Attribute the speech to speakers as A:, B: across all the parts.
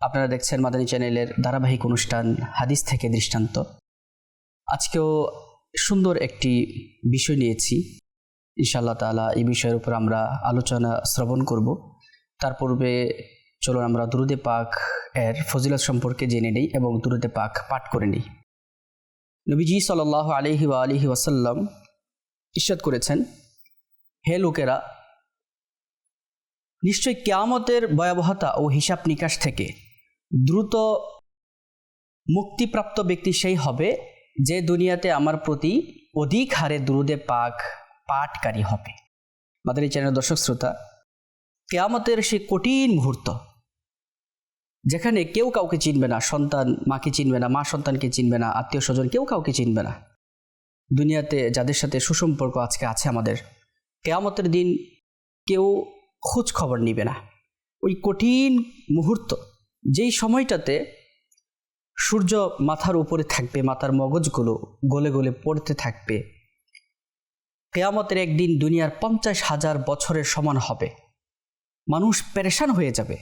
A: আপনারা দেখছেন মাদানী চ্যানেলের ধারাবাহিক অনুষ্ঠান হাদিস থেকে দৃষ্টান্ত। আজকেও সুন্দর একটি বিষয় নিয়েছি। ইনশাআল্লাহ তাআলা এই বিষয়ের উপর আমরা আলোচনা শ্রবণ করব। তার পূর্বে চলুন আমরা দুরুদে পাক এর ফজিলত সম্পর্কে জেনে নিই এবং দুরুদে পাক পাঠ করে নিই। নবীজি সাল আলহি ওয়া আলহি ওয়াসাল্লাম ইস্বাদ করেছেন, হে লোকেরা, নিশ্চয় কেয়ামতের ভয়াবহতা ও হিসাব নিকাশ থেকে দ্রুত মুক্তিপ্রাপ্ত ব্যক্তি সেই হবে যে দুনিয়াতে আমার প্রতি অধিক হারে দুরুদে পাক, পাঠকারী হবে। আমাদের এই চ্যানেল দর্শক শ্রোতা, কেয়ামতের সেই কঠিন মুহূর্ত, যেখানে কেউ কাউকে চিনবে না, সন্তান মাকে চিনবে না, মা সন্তানকে চিনবে না, আত্মীয় স্বজন কেউ কাউকে চিনবে না। দুনিয়াতে যাদের সাথে সুসম্পর্ক আজকে আছে আমাদের, কেয়ামতের দিন কেউ খোঁজ খবর নিবে না। ওই কঠিন মুহূর্ত যেই সময়টাতে সূর্য মাথার উপরে থাকবে, মাথার মগজগুলো গলে গলে পড়তে থাকবে, কেয়ামতের একদিন দুনিয়ার পঞ্চাশ হাজার বছরের সমান হবে। মানুষ পেরেশান হয়ে যাবে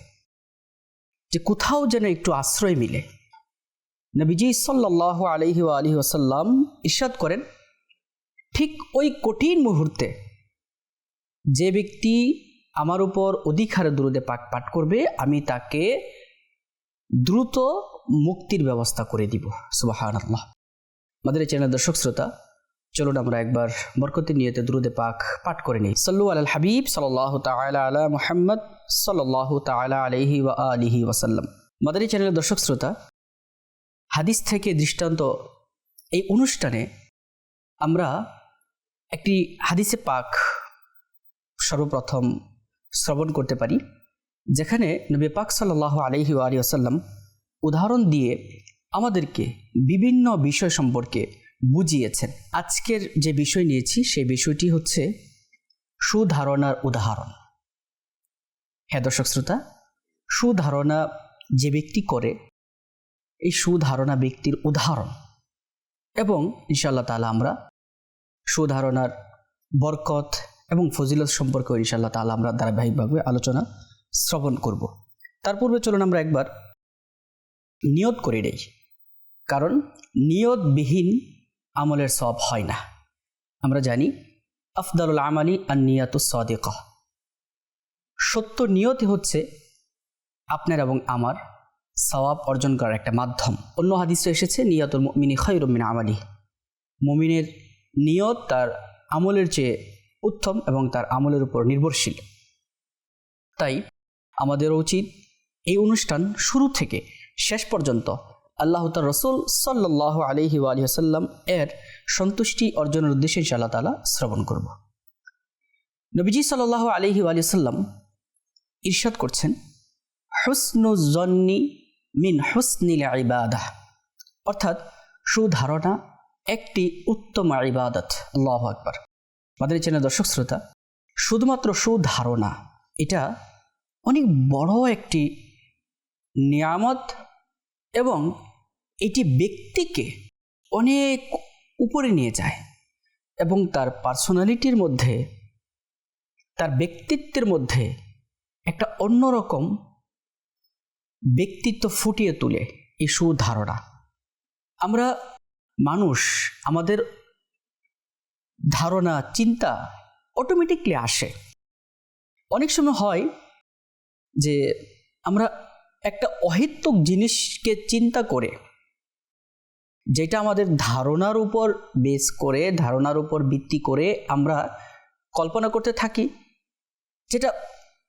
A: যে কোথাও যেন একটু আশ্রয় মিলে। নবীজি সাল্লাহ আলহি আলহি আসাল্লাম ইস্বাদ করেন, ঠিক ওই কঠিন মুহূর্তে যে ব্যক্তি আমার উপর অধিক হারে দ্রুদে পাক পাঠ করবে, আমি তাকে দ্রুত মুক্তির ব্যবস্থা করে দিব সুবাহান আল্লাহ আমাদের এই চ্যানেল দর্শক শ্রোতা, চলুন আমরা একবার বরকতি নিয়তে দ্রুদে পাক পাঠ করে নিই। সল্লু আল হাবিব সাল্লাহ তালা আলা মুহাম্মদ সাল্লাহ তালা আলহি ওয়া আলিহি ওয়াসাল্লাম। মাদারি চ্যানেলের দর্শক শ্রোতা, হাদিস থেকে দৃষ্টান্ত এই অনুষ্ঠানে আমরা একটি হাদিসে পাক সর্বপ্রথম শ্রবণ করতে পারি। যেখানে নবী পাক সাল্লাহ আলহি আলী আসাল্লাম উদাহরণ দিয়ে আমাদেরকে বিভিন্ন বিষয় সম্পর্কে বুঝিয়েছেন। আজকের যে বিষয় নিয়েছি, সেই বিষয়টি হচ্ছে সুধারণার উদাহরণ। হ্যাঁ দর্শক শ্রোতা, সুধারণা যে ব্যক্তি করে, এই সুধারণা ব্যক্তির উদাহরণ। এবং ইনশাআল্লাহ তালা আমরা সুধারণার বরকত এবং ফজিলত সম্পর্কে ইনশাআল্লাহ তালা আমরা ধারাবাহিকভাবে আলোচনা শ্রবণ করব। তার পূর্বে চলুন আমরা একবার নিয়ত করে নেই। কারণ নিয়তবিহীন আমলের সব হয় না। আমরা জানি, আফদালুল আমালি আর নিয়াত সদেক। সত্য নিয়তি হচ্ছে আপনার এবং আমার সওয়াব অর্জন করার একটা মাধ্যম। অন্য হাদিসে এসেছে, নিয়াতুল মিনি খৈরমিন আমালি। মমিনের নিয়ত তার আমলের চেয়ে উত্তম এবং তার আমলের উপর নির্ভরশীল। তাই আমাদের উচিত এই অনুষ্ঠান শুরু থেকে শেষ পর্যন্ত আল্লাহ তার রসুল সাল্লাহ আলহি আলহিহাসাল্লাম এর সন্তুষ্টি অর্জনের উদ্দেশ্যে ইনশাআল্লাহ তালা শ্রবণ করব। নবীজি সাল্লাহ আলহি আলিয়াল্লাম ইরশাদ করছেন হুসনুজন্নি মিন হুসনিল ইবাদাহ অর্থাৎ সুধারণা একটি উত্তম ইবাদত। আল্লাহ আকবার। আমাদের চ্যানেল দর্শক শ্রোতা, শুধুমাত্র সুধারণা, এটা অনেক বড় একটি নিয়ামত এবং এটি ব্যক্তিকে অনেক উপরে নিয়ে যায় এবং তার পার্সোনালিটির মধ্যে, তার ব্যক্তিত্বের মধ্যে একটা অন্যরকম ব্যক্তিত্ব ফুটিয়ে তোলে এই সুধারণা। আমরা মানুষ, আমাদের ধারণা, চিন্তা অটোমেটিকলি আসে। অনেক সময় হয় যে আমরা একটা অহেতুক জিনিসকে চিন্তা করে, যেটা আমাদের ধারণার উপর বেস করে, ধারণার উপর ভিত্তি করে আমরা কল্পনা করতে থাকি, যেটা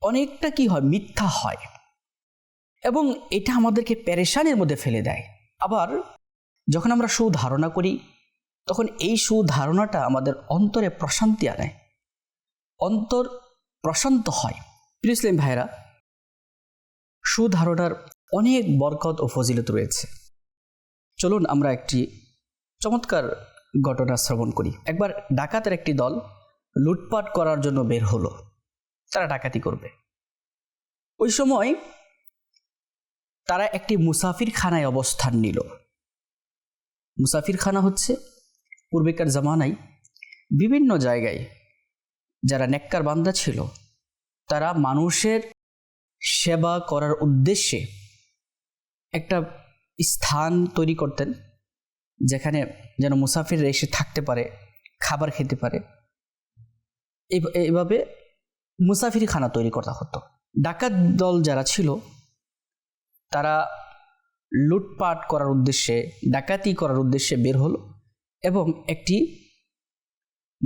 A: অনেকটা কি হয়, মিথ্যা হয়। এবং এটা আমাদেরকে প্যারেশানের মধ্যে ফেলে দেয়। আবার যখন আমরা সুধারণা করি, তখন এই সুধারণাটা আমাদের অন্তরে প্রশান্তি আনে। অন্তর প্রশান্ত হয়। প্রিয় ইসলাম ভাইরা সুধারণার অনেক বরকত ও ফজিলত রয়েছে। চলুন আমরা একটি চমৎকার ঘটনা শ্রবণ করি। একবার ডাকাতের একটি দল লুটপাট করার জন্য বের হলো। তারা ডাকাতি করবে। ওই সময় তারা একটি মুসাফির খানায় অবস্থান নিল। মুসাফির খানা হচ্ছে পূর্বেকার জামানায় বিভিন্ন জায়গায় যারা নেককার বান্দা ছিল, তারা মানুষের সেবা করার উদ্দেশ্যে একটা স্থান তৈরি করতেন, যেখানে যেন মুসাফিররা এসে থাকতে পারে, খাবার খেতে পারে। এই- এইভাবে মুসাফিরখানা তৈরি করা হতো। ডাকাত দল যারা ছিল, তারা লুটপাট করার উদ্দেশ্যে, ডাকাতি করার উদ্দেশ্যে বের হলো এবং একটি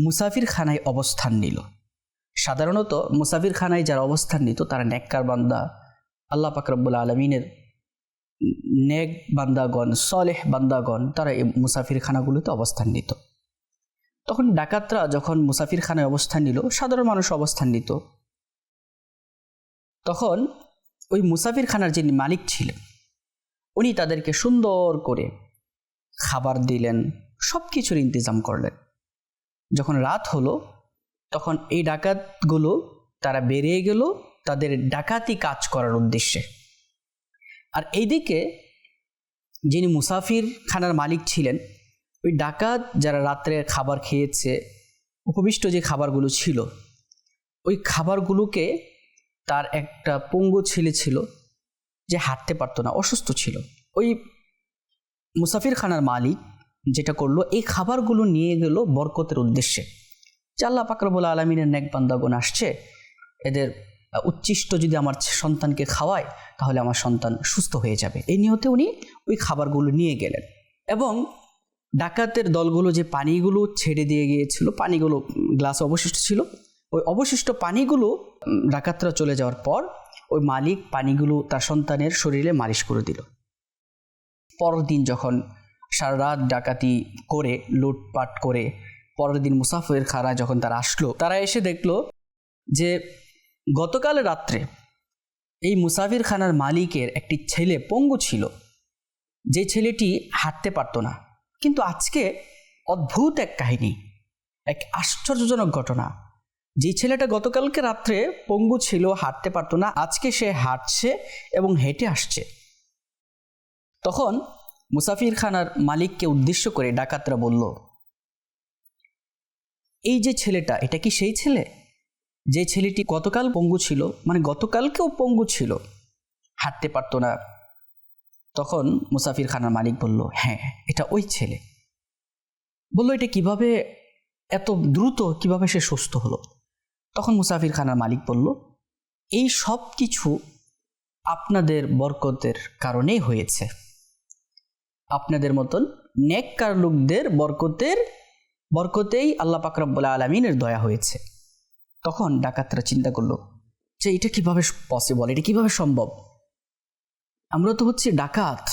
A: মুসাফিরখানায় অবস্থান নিল। সাধারণত মুসাফিরখানায় যারা অবস্থান নিত, তারা নেককার বান্দা। আল্লাহ পাকরবুল আলমিনের নেক বান্দাগণ, সলেহ বান্দাগণ, তারা এই মুসাফিরখানাগুলোতে অবস্থান নিত। তখন ডাকাতরা যখন মুসাফিরখানায় অবস্থান নিল, সাধারণ মানুষ অবস্থান নিত। তখন ওই মুসাফিরখানার যিনি মালিক ছিলেন, উনি তাদেরকে সুন্দর করে খাবার দিলেন সব কিছুর ইন্তজাম করলেন। যখন রাত হলো তখন এই ডাকাতগুলো তারা বেরিয়ে গেল তাদের ডাকাতি কাজ করার উদ্দেশ্যে। আর এইদিকে যিনি মুসাফির খানার মালিক ছিলেন, ওই ডাকাত যারা রাত্রে খাবার খেয়েছে, উপবিষ্ট যে খাবারগুলো ছিল, ওই খাবারগুলোকে তার একটা পঙ্গু ছেলে ছিল যে হাঁটতে পারতো না, অসুস্থ ছিল। ওই মুসাফির খানার মালিক যেটা করল, এই খাবারগুলো নিয়ে গেল বরকতের উদ্দেশ্যে। আল্লাহ পাকরবুল আলমিনের নেক বান্দাগুন আসছে, এদের উচ্ছিষ্ট যদি আমার সন্তানকে খাওয়ায়, তাহলে আমার সন্তান সুস্থ হয়ে যাবে। এই নিয়তে উনি ওই খাবারগুলো নিয়ে গেলেন। এবং ডাকাতের দলগুলো যে পানিগুলো ছেড়ে দিয়ে গিয়েছিল, পানিগুলো গ্লাস অবশিষ্ট ছিল, ওই অবশিষ্ট পানিগুলো ডাকাতরা চলে যাওয়ার পর ওই মালিক পানিগুলো তার সন্তানের শরীরে মালিশ করে দিল। পরের দিন যখন সারা রাত ডাকাতি করে, লুটপাট করে পরের দিন মুসাফির খারা যখন তারা আসলো, তারা এসে দেখল যে গতকাল রাত্রে এই মুসাফির খানার মালিকের একটি ছেলে পঙ্গু ছিল। যে ছেলেটি হাঁটতে পারতো না। কিন্তু আজকে অদ্ভুত এক কাহিনী, এক আশ্চর্যজনক ঘটনা। যে ছেলেটা গতকালকে রাত্রে পঙ্গু ছিল, হাঁটতে পারতো না, আজকে সে হাঁটছে এবং হেঁটে আসছে। তখন মুসাফির খানার মালিককে উদ্দেশ্য করে ডাকাতরা বলল এই যে ছেলেটা, এটা কি সেই ছেলে? যে ছেলেটি গতকাল পঙ্গু ছিল মানে গতকালকেও পঙ্গু ছিল। হাঁটতে পারতো না। তখন মুসাফির খানার মালিক বলল হ্যাঁ এটা ওই ছেলে। বলল, এটা কীভাবে এত দ্রুত, কীভাবে সে সুস্থ হলো? তখন মুসাফির খানার মালিক বলল, এই সব কিছু আপনাদের বরকতের কারণেই হয়েছে। আপনাদের মতন নেককার লোকদের বরকতের বরকতেই আল্লাহ পাকরাবুল্লা আলমিনের দয়া হয়েছে। তখন ডাকাতরা চিন্তা করল, যে এটা কীভাবে পসিবল এটা কীভাবে সম্ভব? আমরা তো হচ্ছে ডাকাত।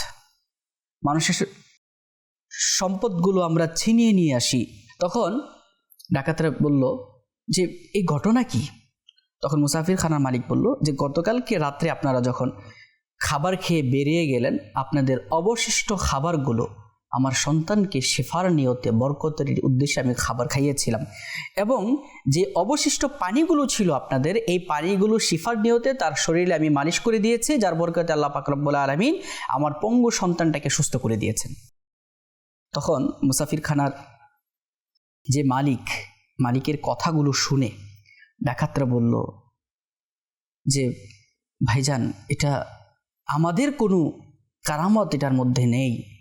A: মানুষের সম্পদগুলো আমরা ছিনিয়ে নিয়ে আসি। তখন ডাকাতরা বলল, যে এই ঘটনা কি? তখন মুসাফির খানার মালিক বলল, যে গতকালকে রাত্রে আপনারা যখন খাবার খেয়ে বেরিয়ে গেলেন, আপনাদের অবশিষ্ট খাবারগুলো আমার সন্তানকে শেফার নিয়তে বরকতের উদ্দেশ্যে আমি খাবার খাইয়েছিলাম। এবং যে অবশিষ্ট পানিগুলো ছিল আপনাদের, এই পানিগুলো শিফার নিয়তে তার শরীরে আমি মালিশ করে দিয়েছি, যার বরকতে আল্লাহ পাকরব্বুল আলমিন আমার পঙ্গু সন্তানটাকে সুস্থ করে দিয়েছেন। তখন মুসাফির খানার যে মালিক, মালিকের কথাগুলো শুনে ডাকাতরা বলল, যে ভাইজান, এটা আমাদের কোনো কারামত এটার মধ্যে নেই।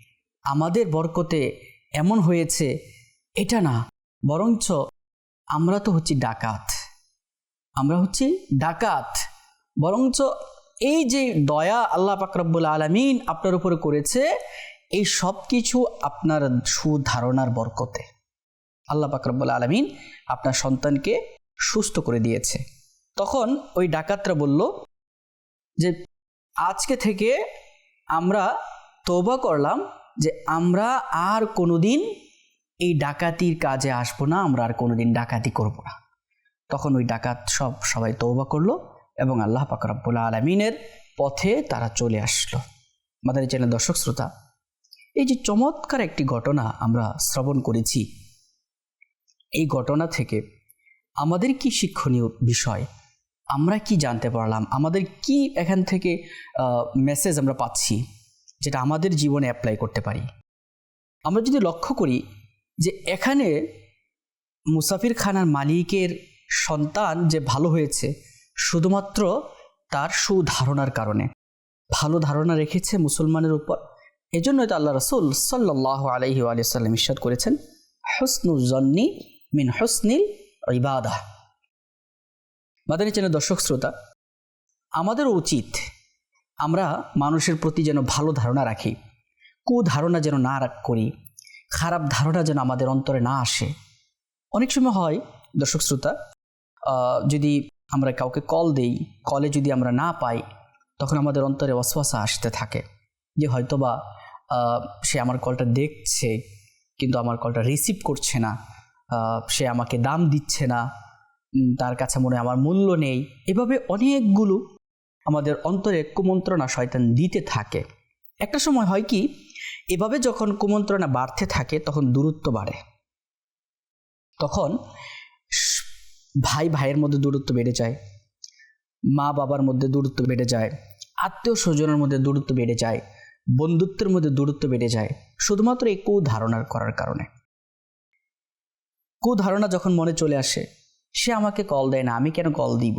A: আমাদের বরকতে এমন হয়েছে, এটা না। বরঞ্চ আমরা তো হচ্ছি ডাকাত। আমরা হচ্ছি ডাকাত। বরঞ্চ এই যে দয়া আল্লাহ পাকরব্বুল আলমিন আপনার উপরে করেছে, এই সব কিছু আপনার সুধারণার বরকতে। আল্লাহ পাকরব্বুল আলমিন আপনার সন্তানকে সুস্থ করে দিয়েছে। তখন ওই ডাকাতরা বলল যে, আজকে থেকে আমরা তৌবা করলাম যে আমরা আর কোনোদিন এই ডাকাতির কাজে আসব না, আমরা আর কোনোদিন ডাকাতি করব না। তখন ওই ডাকাত সব সবাই তৌবা করল এবং আল্লাহ পাকরাবুল আলমিনের পথে তারা চলে আসলো। আমাদের চ্যানেল দর্শক শ্রোতা, এই যে চমৎকার একটি ঘটনা আমরা শ্রবণ করেছি, এই ঘটনা থেকে আমাদের কি শিক্ষণীয় বিষয়? আমরা কি জানতে পারলাম? আমাদের কি এখান থেকে মেসেজ আমরা পাচ্ছি? যেটা আমাদের জীবনে অ্যাপ্লাই করতে পারি। আমরা যদি লক্ষ্য করি যে এখানে মুসাফির খানার মালিকের সন্তান যে ভালো হয়েছে, শুধুমাত্র তার সুধারণার কারণে। ভালো ধারণা রেখেছে মুসলমানের উপর। এজন্যই তো আল্লাহ রসুল সাল্লাহ আলহি আলিয়াল্লাম ইস্বাদ করেছেন হসনুজন্নি মিন হসনিল ইবাদা মাদানী চ্যানেল দর্শক শ্রোতা আমাদের উচিত আমরা মানুষের প্রতি যেন ভালো ধারণা রাখি, কুধারণা যেন না করি, খারাপ ধারণা যেন আমাদের অন্তরে না আসে। অনেক সময় হয়, দর্শক শ্রোতা যদি আমরা কাউকে কল দেই, কলে যদি আমরা না পাই, তখন আমাদের অন্তরে অশ্বাসা আসতে থাকে যে হয়তোবা সে আমার কলটা দেখছে, কিন্তু আমার কলটা রিসিভ করছে না সে আমাকে দাম দিচ্ছে না তার কাছে মনে আমার মূল্য নেই। এভাবে অনেকগুলো আমাদের অন্তরে কুমন্ত্রণা শয়তান দিতে থাকে। একটা সময় হয় কি, এভাবে যখন কুমন্ত্রণা বাড়তে থাকে, তখন দূরত্ব বাড়ে। তখন ভাই ভাইয়ের মধ্যে দূরত্ব বেড়ে যায়, মা বাবার মধ্যে দূরত্ব বেড়ে যায়, আত্মীয় স্বজনের মধ্যে দূরত্ব বেড়ে যায়, বন্ধুত্বের মধ্যে দূরত্ব বেড়ে যায়, শুধুমাত্র এই কুধারণার করার কারণে। কুধারণা যখন মনে চলে আসে, সে আমাকে কল দেয়, না, আমি কেন কল দিব?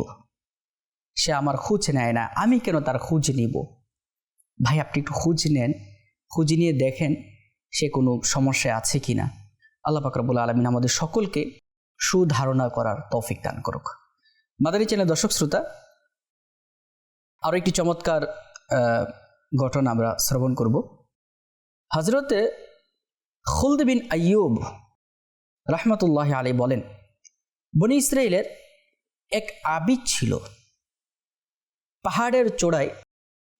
A: সে আমার খুঁজ নেয় না। আমি কেন তার খুঁজ নিব? ভাই, আপনি একটু খুঁজ নেন। খুঁজ নিয়ে দেখেন সে কোনো সমস্যায় আছে কি না আল্লাহ পাকরবুল আলমিন আমাদের সকলকে সুধারণা করার তৌফিক দান করুক। মাদারি চ্যানেল দর্শক শ্রোতা আরও একটি চমৎকার ঘটনা আমরা শ্রবণ করব। হজরতে খুলদ বিন আইয়ুব রহমতুল্লাহ আলী বলেন, বনি ইসরায়েলের এক আবিদ ছিল। পাহাড়ের চূড়ায়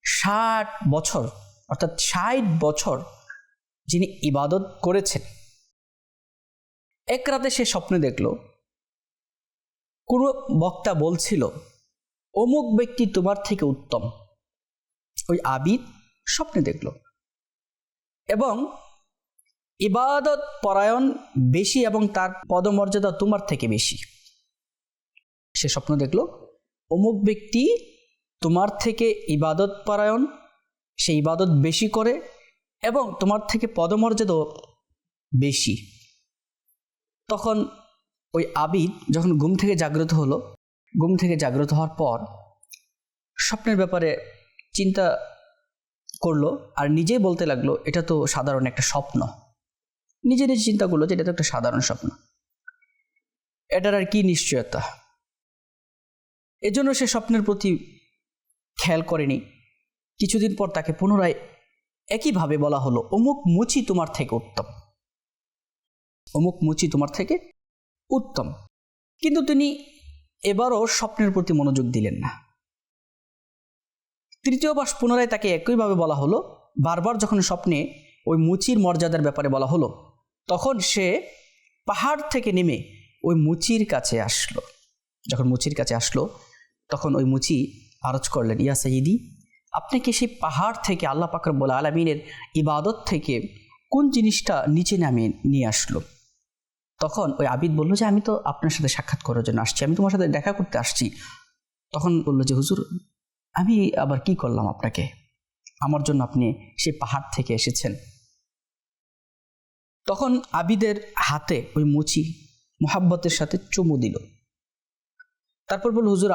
A: ষাট বছর, অর্থাৎ ষাট বছর যিনি ইবাদত করেছেন। এক রাতে সে স্বপ্নে দেখল, কোনো বক্তা বলছিল, অমুক ব্যক্তি তোমার থেকে উত্তম। ওই আবিদ স্বপ্নে দেখল। এবং ইবাদত পরায়ণ বেশি এবং তার পদমর্যাদা তোমার থেকে বেশি। সে স্বপ্ন দেখল, অমুক ব্যক্তি তোমার থেকে ইবাদত পরায়ণ, সে ইবাদত বেশি করে এবং তোমার থেকে পদমর্যাদাও বেশি। তখন ওই আবিদ যখন ঘুম থেকে জাগ্রত হলো, ঘুম থেকে জাগ্রত হওয়ার পর স্বপ্নের ব্যাপারে চিন্তা করল আর নিজেই বলতে লাগল, এটা তো সাধারণ একটা স্বপ্ন। নিজে নিজে চিন্তা করল যে এটা তো একটা সাধারণ স্বপ্ন। এটার আর কি নিশ্চয়তা? এজন্য সে স্বপ্নের প্রতি খেয়াল করেনি। কিছুদিন পর তাকে পুনরায় একইভাবে বলা হলো, অমুক মুচি তোমার থেকে উত্তম। অমুক মুচি তোমার থেকে উত্তম। কিন্তু তিনি এবারও স্বপ্নের প্রতি মনোযোগ দিলেন না। তৃতীয়বার পুনরায় তাকে একইভাবে বলা হলো, বারবার যখন স্বপ্নে ওই মুচির মর্যাদার ব্যাপারে বলা হলো, তখন সে পাহাড় থেকে নেমে ওই মুচির কাছে আসলো। যখন মুচির কাছে আসলো, তখন ওই মুচি আরজ করলেন, ইয়া আপনি কি সেই পাহাড় থেকে আল্লাহ পাকর বলা আলমিনের ইবাদত থেকে কোন জিনিসটা নিচে নামিয়ে নিয়ে আসলো? তখন ওই আবিদ বলল যে, আমি তো আপনার সাথে সাক্ষাৎ করার জন্য আসছি, আমি তোমার সাথে দেখা করতে আসছি। তখন বলল যে, হুজুর, আমি আবার কি করলাম আপনাকে? আমার জন্য আপনি সেই পাহাড় থেকে এসেছেন। তখন আবিদের হাতে ওই মুচি, মোহাব্বতের সাথে চুমু দিল। তারপর বলল, হুজুর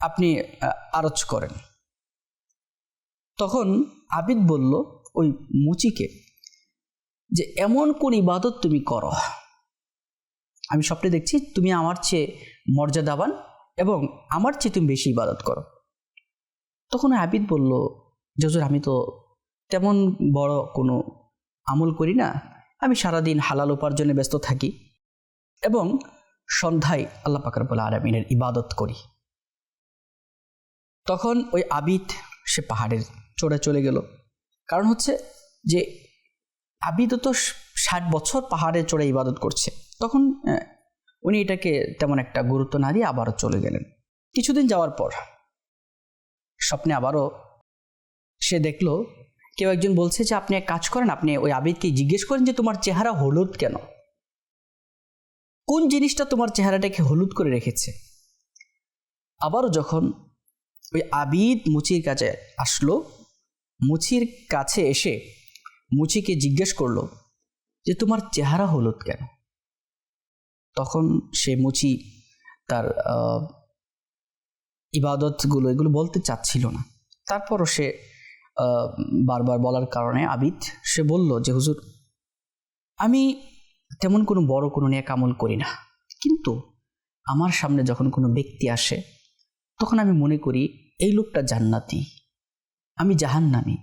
A: আপনি আরজ করেন। তখন আবিদ বলল, ওই মুচিকে, যে এমন কোন ইবাদত তুমি করো? আমি স্বপ্নে দেখছি তুমি আমার চেয়ে মর্যাদাবান এবং আমার চেয়ে তুমি বেশি ইবাদত করো। তখন আবিদ বলল জজুর আমি তো তেমন বড় কোনো আমল করি না। আমি সারাদিন হালাল উপার্জনে ব্যস্ত থাকি এবং সন্ধ্যায় আল্লাহ পাকার বলে আরামিনের ইবাদত করি। তখন ওই আবিদ, সে পাহাড়ের চড়ে চলে গেল। কারণ হচ্ছে যে আবিদ তো ষাট বছর পাহাড়ে চড়ে ইবাদত করছে। তখন উনি এটাকে তেমন একটা গুরুত্ব না দিয়ে আবারও চলে গেলেন। কিছুদিন যাওয়ার পর স্বপ্নে আবারও সে দেখল, কেউ একজন বলছে যে, আপনি এক কাজ করেন, আপনি ওই আবিদকে জিজ্ঞেস করেন যে, তোমার চেহারা হলুদ কেন? কোন জিনিসটা তোমার চেহারাটাকে হলুদ করে রেখেছে? আবারও যখন ওই আবিদ মুচির কাছে আসলো। মুচির কাছে এসে মুচিকে জিজ্ঞেস করল যে, তোমার চেহারা হলুদ কেন? তখন সে মুচি তার ইবাদতগুলো, এগুলো বলতে চাচ্ছিল না। তারপরও সে বারবার বলার কারণে আবিদ, সে বলল যে, হুজুর, আমি তেমন কোনো বড় কোনো নিয়ে কামল করি না। কিন্তু আমার সামনে যখন কোনো ব্যক্তি আসে তখন আমি মনে করি, এই লোকটা জান্নাতি, আমি জাহান্নামি।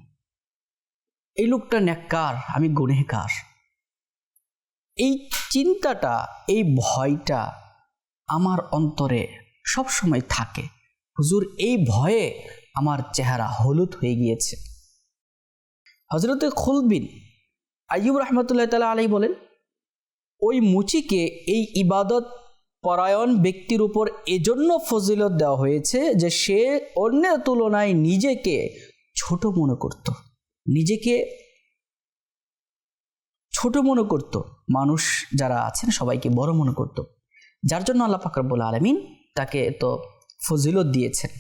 A: এই লোকটা ন্যাক্কার, আমি গুনেহকার এই চিন্তাটা, এই ভয়টা আমার অন্তরে সব সময় থাকে। হুজুর, এই ভয়ে আমার চেহারা হলুদ হয়ে গিয়েছে। হজরতে খুলবিন আইয়ুব রহমতুল্লাহ তালা আলাই বলেন, ওই মুচিকে এই ইবাদত পরায়ণ ব্যক্তির উপর এজন্য ফজিলত দেওয়া হয়েছে যে সে অন্যের তুলনায় নিজেকে ছোট মনে করত। নিজেকে ছোট মনে করত। মানুষ যারা আছেন সবাইকে বড় মনে করত। যার জন্য আল্লাহ ফাকরাবুল আলমিন তাকে তো ফজিলত দিয়েছেন।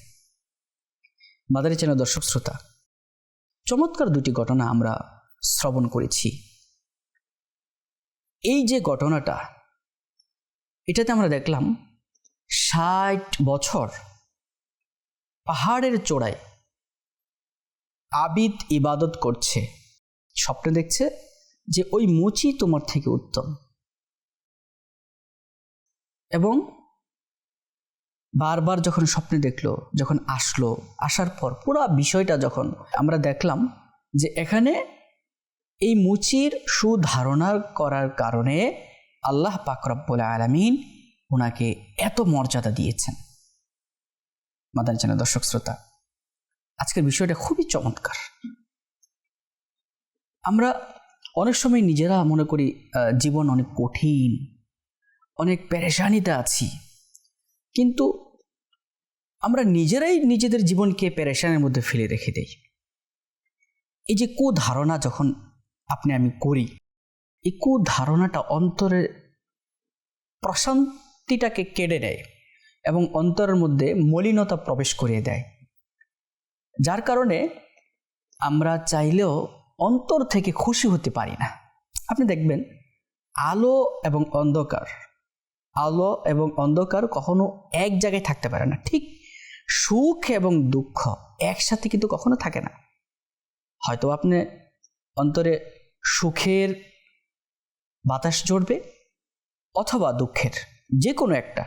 A: মাদারি চ্যানেল দর্শক শ্রোতা, চমৎকার দুটি ঘটনা আমরা শ্রবণ করেছি। এই যে ঘটনাটা এটাতে আমরা দেখলাম ষাট বছর পাহাড়ের চূড়ায় আবিদ ইবাদত করছে। স্বপ্নে দেখছে যে ওই মুচি তোমার থেকে উত্তম। এবং বারবার যখন স্বপ্নে দেখল, যখন আসলো, আসার পর পুরো বিষয়টা যখন আমরা দেখলাম যে এখানে এই মুচির সুধারণা করার কারণে আল্লাহ পাকরব্বুল আলমিন ওনাকে এত মর্যাদা দিয়েছেন। মাদান চ্যানেল দর্শক শ্রোতা, আজকের বিষয়টা খুবই চমৎকার। আমরা অনেক সময় নিজেরা মনে করি জীবন অনেক কঠিন, অনেক পেরেশানিতে আছি। কিন্তু আমরা নিজেরাই নিজেদের জীবনকে পেরেশানের মধ্যে ফেলে রেখে দেই। এই যে কুধারণা যখন আপনি আমি করি এই কুধারণাটা অন্তরে প্রশান্তিটাকে কেড়ে নেয় এবং অন্তরের মধ্যে মলিনতা প্রবেশ করিয়ে দেয়। যার কারণে আমরা চাইলেও অন্তর থেকে খুশি হতে পারি না। আপনি দেখবেন, আলো এবং অন্ধকার, আলো এবং অন্ধকার কখনো এক জায়গায় থাকতে পারে না। ঠিক সুখ এবং দুঃখ একসাথে কিন্তু কখনো থাকে না। হয়তো আপনি অন্তরে সুখের বাতাস জড়বে অথবা দুঃখের যে কোনো একটা।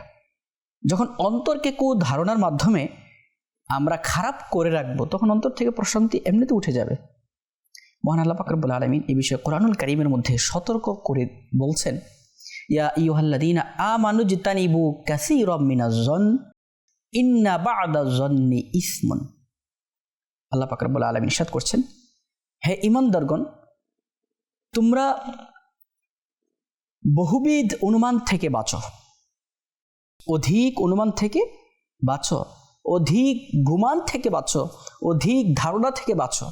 A: যখন অন্তরকে কু ধারণার মাধ্যমে আমরা খারাপ করে রাখব, তখন অন্তর থেকে প্রশান্তি এমনিতে উঠে যাবে। মহান আল্লাহ পাকরবুল আলমিন এ বিষয়ে কোরআনুল করিমের মধ্যে সতর্ক করে বলছেন, ইয়া ইউহাল্লাদিনা আমানু জিতানিবু কাসীরাম মিনাজ-জন ইন্না বা'দা জন্নি ইসমুন। আল্লাহ পাক রব্বুল আলামিন ইরশাদ করছেন, হে ইমানদারগণ তোমরা বহুবিধ অনুমান থেকে বাঁচো। অধিক অনুমান থেকে বাঁচো। অধিক গুমান থেকে বাঁচো। অধিক ধারণা থেকে বাঁচো।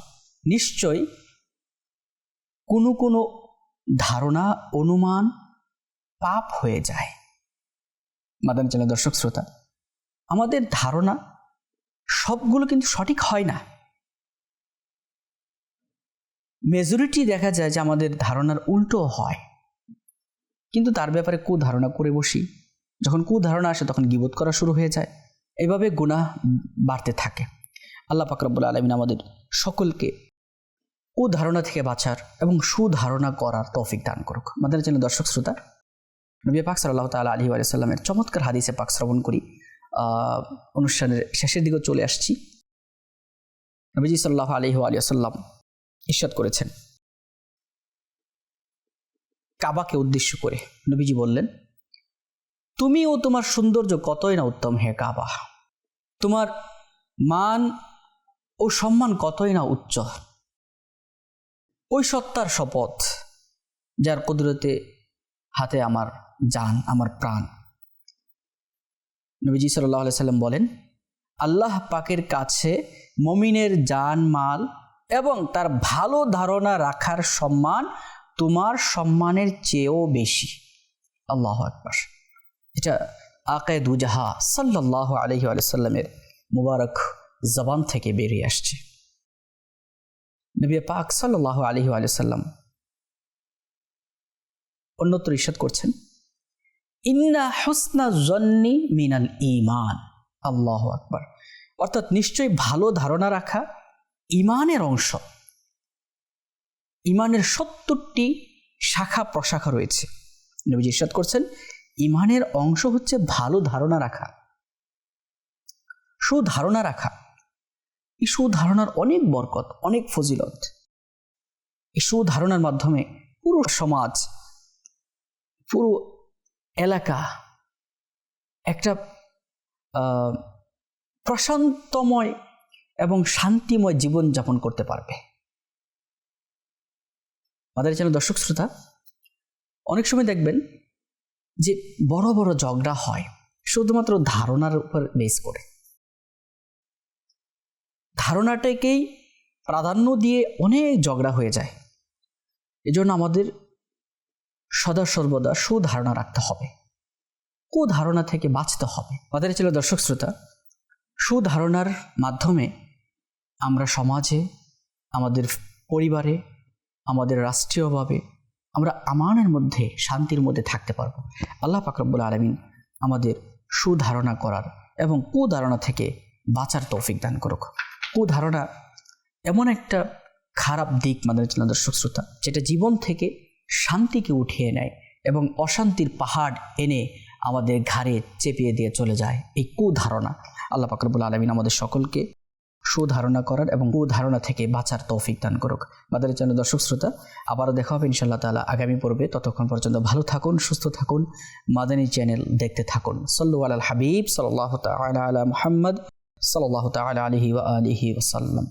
A: নিশ্চয় কোনো কোনো ধারণা, অনুমান পাপ হয়ে যায়। মাদান চ্যানেল দর্শক শ্রোতা, আমাদের ধারণা সবগুলো কিন্তু সঠিক হয় না। মেজরিটি দেখা যায় যে আমাদের ধারণার উল্টো হয়। কিন্তু তার ব্যাপারে কু ধারণা করে বসি। যখন কু ধারণা আসে, তখন গিবোধ করা শুরু হয়ে যায়। এভাবে গুনাহ বাড়তে থাকে। আল্লাহ পাকরবুল আলমিন আমাদের সকলকে কুধারণা থেকে বাঁচার এবং সুধারণা করার তৌফিক দান করুক। আমাদের জন্য দর্শক শ্রোতা, নবী পাক সাল্লাহ তালা আলী আলাইসাল্লামের চমৎকার হাদিসে পাক শ্রবণ করি। অনুষ্ঠানের শেষের দিকে চলে আসছি। নবীজি সাল্লাহ আলী আলিয়াল্লাম ইস্বাদ করেছেন। কাবাকে উদ্দেশ্য করে। নবীজি বললেন, তুমি ও তোমার সৌন্দর্য কতই না উত্তম, হে কাবা! তোমার মান ও সম্মান কতই না উচ্চ! ওই সত্তার শপথ, যার কুদরতে হাতে আমার জান, আমার প্রাণ। নবীজি সাল্লাহ সাল্লাম বলেন, আল্লাহ পাকের কাছে মমিনের জান, মাল এবং তার ভালো ধারণা রাখার সম্মান তোমার সম্মানের চেয়েও বেশি। আল্লাহ আকবর। এটা আকায় দুজাহা সাল্লাহ আলহি আলসাল্লামের মুবারক জবান থেকে বেরিয়ে আসছে। নবী পাক সাল্লাহ আলহি আলসাল্লাম অন্যত্র ইস্বাদ করছেন, ইন্না হুসনা জন্নি মিনাল ইমান আল্লাহ আকবর। অর্থাৎ নিশ্চয়ই ভালো ধারণা রাখা ইমানের অংশ। ইমানের সত্তরটি শাখা প্রশাখা রয়েছে। নবীজি ইরশাদ করছেন, ইমানের অংশ হচ্ছে ভালো ধারণা রাখা। সুধারণা রাখা। এই সুধারণার অনেক বরকত, অনেক ফজিলত। এই সুধারণার মাধ্যমে পুরো সমাজ, পুরো এলাকা একটা প্রশান্তময় এবং শান্তিময় জীবন যাপন করতে পারবে। আমাদের চ্যানেল দর্শক শ্রোতা, অনেক সময় দেখবেন যে বড় বড় ঝগড়া হয়, শুধুমাত্র ধারণার উপর বেস করে। ধারণাটাকেই প্রাধান্য দিয়ে অনেক ঝগড়া হয়ে যায়। এজন্য আমাদের সদা সর্বদা সুধারণা রাখতে হবে। কুধারণা থেকে বাঁচতে হবে। আমাদের ছিল দর্শক শ্রোতা, সুধারণার মাধ্যমে আমরা সমাজে, আমাদের পরিবারে আমাদের রাষ্ট্রীয়ভাবে আমরা আমানের মধ্যে শান্তির মধ্যে থাকতে পারব। আল্লাহ পাকরব্বুল আলমিন আমাদের সুধারণা করার এবং কুধারণা থেকে বাঁচার তৌফিক দান করুক। কুধারণা এমন একটা খারাপ দিক আমাদের দর্শক শ্রোতা, যেটা জীবন থেকে শান্তিকে উঠিয়ে নেয় এবং অশান্তির পাহাড় এনে আমাদের ঘাড়ে চেপিয়ে দিয়ে চলে যায়। এই কুধারণা আল্লাহ পাকরবুল আলমিন আমাদের সকলকে সুধারণা করার এবং কুধারণা থেকে বাঁচার তৌফিক দান করুক। আমাদের জন্য দর্শক শ্রোতা, আবারও দেখা হবে ইনশাল্লাহ তালা আগামী পর্বে। ততক্ষণ পর্যন্ত ভালো থাকুন, সুস্থ থাকুন, মাদানী চ্যানেল দেখতে থাকুন। সল্লু আল হাবিব সাল্লাহ তালা আলা মোহাম্মদ সাল্লাহ তালা আলহি ওয়া আলিহি ওসাল্লাম